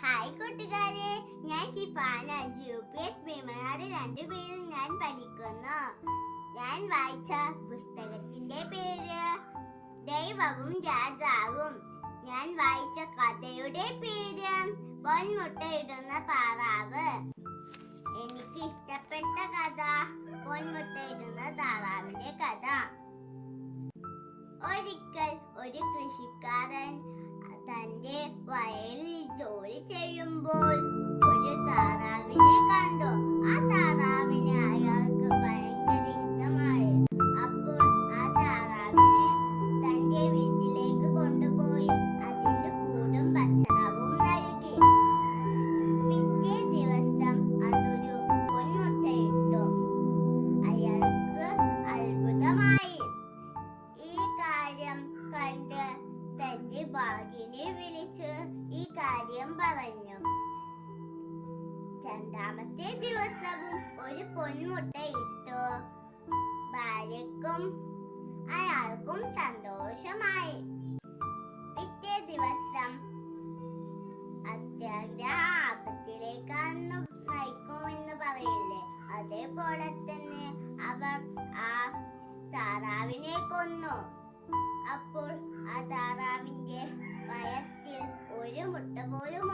Fan Shifana. U P S Bheemanad രണ്ടുപേരും ഞാൻ പഠിക്കുന്നു. ഞാൻ വായിച്ച പുസ്തകത്തിന്റെ പേര് ദൈവവും രാജാവും. ഞാൻ വായിച്ച കഥയുടെ പേര് പൊന്മുട്ടയിടുന്ന താറാവ്. എനിക്ക് ഇഷ്ടപ്പെട്ട കഥ പൊന്മുട്ടയിടുന്ന താറാവിന്റെ കഥ. ഒരിക്കൽ ഒരു കൃഷിക്കാരൻ തന്റെ വയലിൽ ജോലി ചെയ്യുമ്പോൾ പൊന്മുട്ടയിട്ടു ഭാര്യക്കും അയാൾക്കും സന്തോഷമായി. പിറ്റേ ദിവസം അത്യാഗ്രഹ ആപത്തിലേക്ക് അന്ന് നയിക്കുമെന്ന് പറയില്ലേ? അതേപോലെ തന്നെ അവർ ആ താറാവിനെ കൊന്നു. അപ്പോൾ ആ താറാവിന്റെ വയത്തിൽ ഒരു മുട്ട പോലും